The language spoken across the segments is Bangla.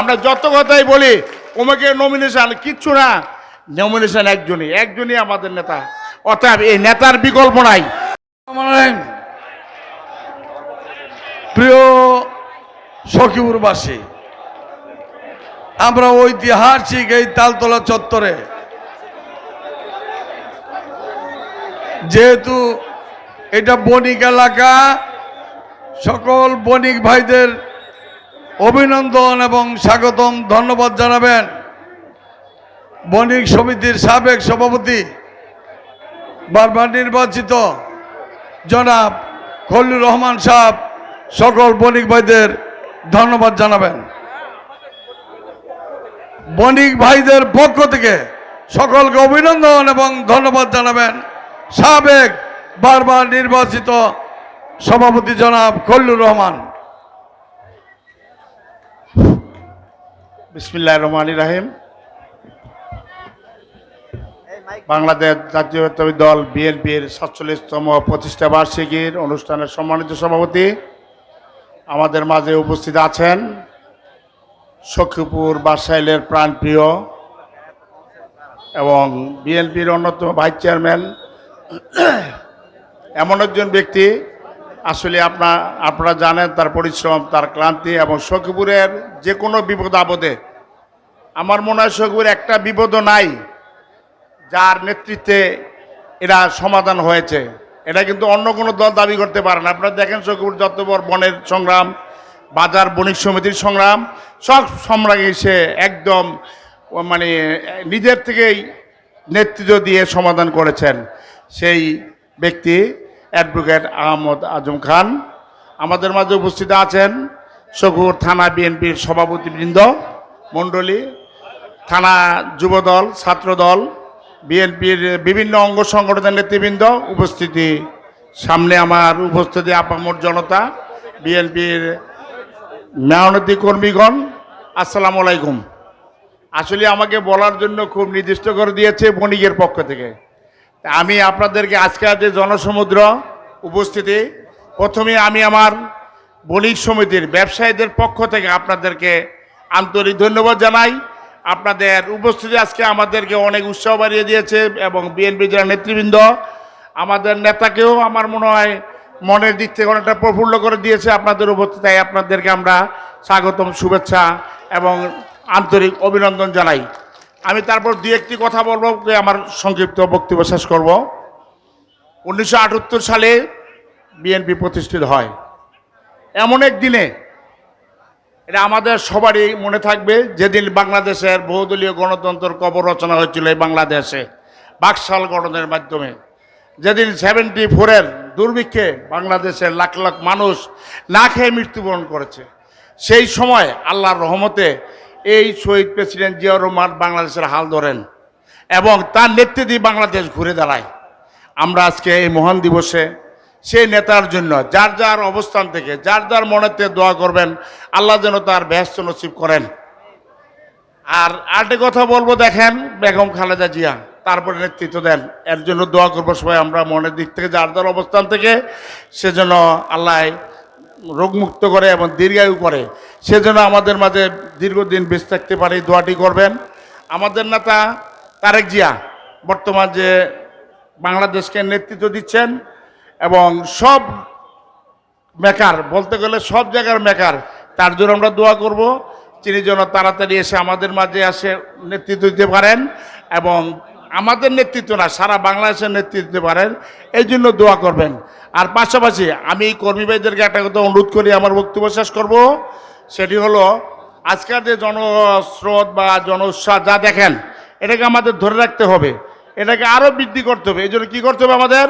আমরা যত কথাই বলি ওমাকে নমিনেশন কিচ্ছু না নমিনেশন একজনই একজনই আমাদের নেতা। অর্থাৎ এই নেতার বিকল্প নাই। প্রিয় সখীপুরবাসী, আমরা ঐতিহাসিক এই তালতলা চত্বরে যেহেতু এটা বণিক এলাকা, সকল বণিক ভাইদের অভিনন্দন এবং স্বাগতম, ধন্যবাদ জানাবেন বণিক সমিতির সাবেক সভাপতি, বারবার নির্বাচিত জনাব খলিলুর রহমান সাহেব, সকল বণিক ভাইদের ধন্যবাদ জানাবেন। বণিক ভাইদের পক্ষ থেকে সকলকে অভিনন্দন এবং ধন্যবাদ জানাবেন সাবেক বারবার নির্বাচিত সভাপতি জনাব খলিলুর রহমান। বিসমিল্লাহ রহমান রাহিম। বাংলাদেশ জাতীয়তাবাদী দল বিএনপির সাতচল্লিশতম প্রতিষ্ঠা বার্ষিকীর অনুষ্ঠানের সম্মানিত সভাপতি আমাদের মাঝে উপস্থিত আছেন সখীপুর বাসাইলের প্রাণপ্রিয় এবং বিএনপির অন্যতম ভাইস চেয়ারম্যান। এমন একজন ব্যক্তি, আসলে আপনার, আপনারা জানেন তার পরিশ্রম, তার ক্লান্তি এবং সখীপুরের যে কোনো বিপদ আপদে আমার মনে হয় সখীপুর একটা বিপদও নাই, যার নেতৃত্বে এরা সমাধান হয়েছে। এটা কিন্তু অন্য কোনো দল দাবি করতে পারে না। আপনারা দেখেন সখীপুর যত বড় বনের সংগ্রাম, বাজার বণিক সমিতির সংগ্রাম, সব সম্রাজ্ঞী সে একদম মানে নিজের থেকেই নেতৃত্ব দিয়ে সমাধান করেছেন সেই ব্যক্তি অ্যাডভোকেট আহমদ আজম খান। আমাদের মাঝে উপস্থিত আছেন সখুর থানা বিএনপির সভাপতিবৃন্দ, মণ্ডলী থানা যুবদল, ছাত্রদল, বিএনপির বিভিন্ন অঙ্গ সংগঠনের নেতৃবৃন্দ উপস্থিতি। সামনে আমার উপস্থিতি আপামর জনতা, বিএনপির মেয়নতি কর্মীগণ, আসসালামু আলাইকুম। আসলে আমাকে বলার জন্য খুব নির্দিষ্ট করে দিয়েছে বণিকের পক্ষ থেকে। আমি আপনাদেরকে আজকে যে জনসমুদ্র উপস্থিতি, প্রথমে আমি আমার বণিক সমিতির ব্যবসায়ীদের পক্ষ থেকে আপনাদেরকে আন্তরিক ধন্যবাদ জানাই। আপনাদের উপস্থিতি আজকে আমাদেরকে অনেক উৎসাহ বাড়িয়ে দিয়েছে এবং বিএনপি যারা নেতৃবৃন্দ, আমাদের নেতাকেও আমার মনে হয় মনের দিক থেকে অনেকটা প্রফুল্ল করে দিয়েছে আপনাদের উপস্থিতায় আপনাদেরকে আমরা স্বাগতম, শুভেচ্ছা এবং আন্তরিক অভিনন্দন জানাই। আমি তারপর দু একটি কথা বলব, যে আমার সংক্ষিপ্ত বক্তব্য শেষ করব। উনিশশো আটাত্তর সালে বিএনপি প্রতিষ্ঠিত হয়। এমন এক দিনে এটা আমাদের সবারই মনে থাকবে, যেদিন বাংলাদেশের বহুদলীয় গণতন্ত্র কবর রচনা হয়েছিল এই বাংলাদেশে, বাকশাল গঠনের মাধ্যমে। যেদিন সেভেন্টি ফোরের দুর্ভিক্ষে বাংলাদেশের লাখ লাখ মানুষ না খেয়ে মৃত্যুবরণ করেছে, সেই সময় আল্লাহর রহমতে এই শহীদ প্রেসিডেন্ট জিয়াউর রহমান বাংলাদেশের হাল ধরেন এবং তার নেতৃত্বে বাংলাদেশ ঘুরে দাঁড়ায়। আমরা আজকে এই মহান দিবসে সেই নেতার জন্য, যার যার অবস্থান থেকে, যার যার মনেতে দোয়া করবেন, আল্লাহ যেন তার ব্যস্ত নসিব করেন। আর আরেকটি কথা বলব, দেখেন, বেগম খালেদা জিয়া, তারপরে নেতৃত্ব দেন। এর জন্য দোয়া করব সবাই, আমরা মনের দিক থেকে, যার যার অবস্থান থেকে সেজন্য আল্লাহ রোগমুক্ত করে এবং দীর্ঘায়ু করে। সেজন্য আমাদের মাঝে দীর্ঘদিন বেঁচে থাকতে পারে দোয়াটি করবেন। আমাদের নেতা তারেক জিয়া, বর্তমান যে বাংলাদেশকে নেতৃত্ব দিচ্ছেন এবং সব মেকার, বলতে গেলে সব জায়গার মেকার, তার জন্য আমরা দোয়া করব। তিনি যেন তাড়াতাড়ি এসে আমাদের মাঝে আসে নেতৃত্ব দিতে পারেন এবং আমাদের নেতৃত্ব না, সারা বাংলাদেশের নেতৃত্ব দিতে পারেন, এই জন্য দোয়া করবেন। আর পাশাপাশি আমি এই কর্মী ভাইদেরকে একটা কথা অনুরোধ করি, আমার বক্তব্য শেষ করব। সেটি হলো, আজকের যে জনস্রোত বা জন উৎসাহ যা দেখেন, এটাকে আমাদের ধরে রাখতে হবে, এটাকে আরও বৃদ্ধি করতে হবে। এই জন্য কী করতে হবে আমাদের?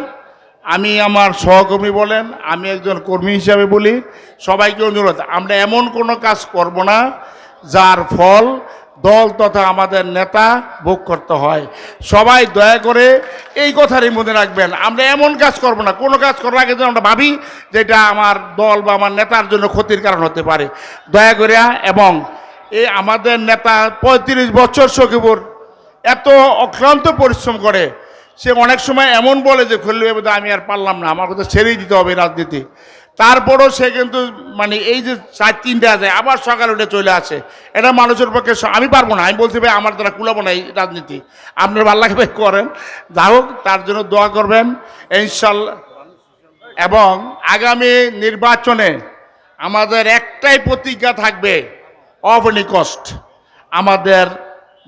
আমি আমার সহকর্মী বলেন, আমি একজন কর্মী হিসাবে বলি, সবাইকে অনুরোধ, আমরা এমন কোনো কাজ করব না যার ফল দল তথা আমাদের নেতা ভোগ করতে হয়। সবাই দয়া করে এই কথারই মনে রাখবেন, আমরা এমন কাজ করব না, কোনো কাজ করার আগে যেন আমরা ভাবি যেটা আমার দল বা আমার নেতার জন্য ক্ষতির কারণ হতে পারে। দয়া করে, এবং এই আমাদের নেতা পঁয়ত্রিশ বছর সখীপুর এত অক্লান্ত পরিশ্রম করে সে অনেক সময় এমন বলে যে, খুললে আমি আর পারলাম না, আমার কথা ছেড়েই দিতে হবে রাজনীতি। তারপরও সে কিন্তু মানে এই যে চার তিনটে আছে, আবার সকালে উঠে চলে আসে। এটা মানুষের পক্ষে আমি পারব না। আমি বলছি, ভাই, আমার দ্বারা কুলাবো না এই রাজনীতি। আপনার ভালো লাগবে, করেন। যা হোক, তার জন্য দোয়া করবেন, ইনশাল্লাহ। এবং আগামী নির্বাচনে আমাদের একটাই প্রতিজ্ঞা থাকবে অফ কস্ট আমাদের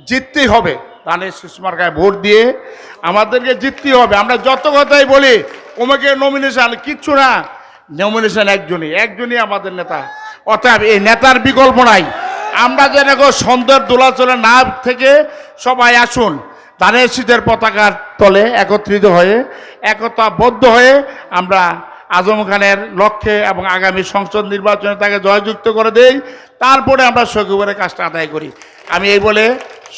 জিততেই হবে। ধানের সুষমার্কায় ভোট দিয়ে আমাদেরকে জিততেই হবে। আমরা যত কথাই বলি ওমাকে নমিনেশন কিচ্ছু না নমিনেশন একজনই একজনই আমাদের নেতা। অর্থাৎ এই নেতার বিকল্প নাই। আমরা যেন সন্ধ্যের দোলাচলে না থেকে সবাই আসুন ধানের শীতের পতাকার তলে একত্রিত হয়ে, একতাবদ্ধ হয়ে আমরা আজম খানের লক্ষ্যে এবং আগামী সংসদ নির্বাচনে তাকে জয়যুক্ত করে দেই। তারপরে আমরা সখীপুরের কাজটা আদায় করি। আমি এই বলে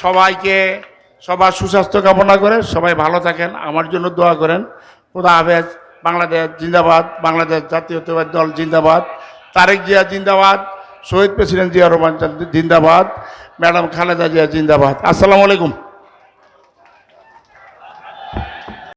সবাইকে সবার সুস্বাস্থ্য কামনা করে সবাই ভালো থাকেন, আমার জন্য দোয়া করেন। খোদা হাফেজ, বাংলাদেশ জিন্দাবাদ, বাংলাদেশ জাতীয়তাবাদী দল জিন্দাবাদ। তারেক জিয়া জিন্দাবাদ, শহীদ প্রেসিডেন্ট জিয়া রহমান জিন্দাবাদ, ম্যাডাম খালেদা জিয়া জিন্দাবাদ। আসসালামু আলাইকুম।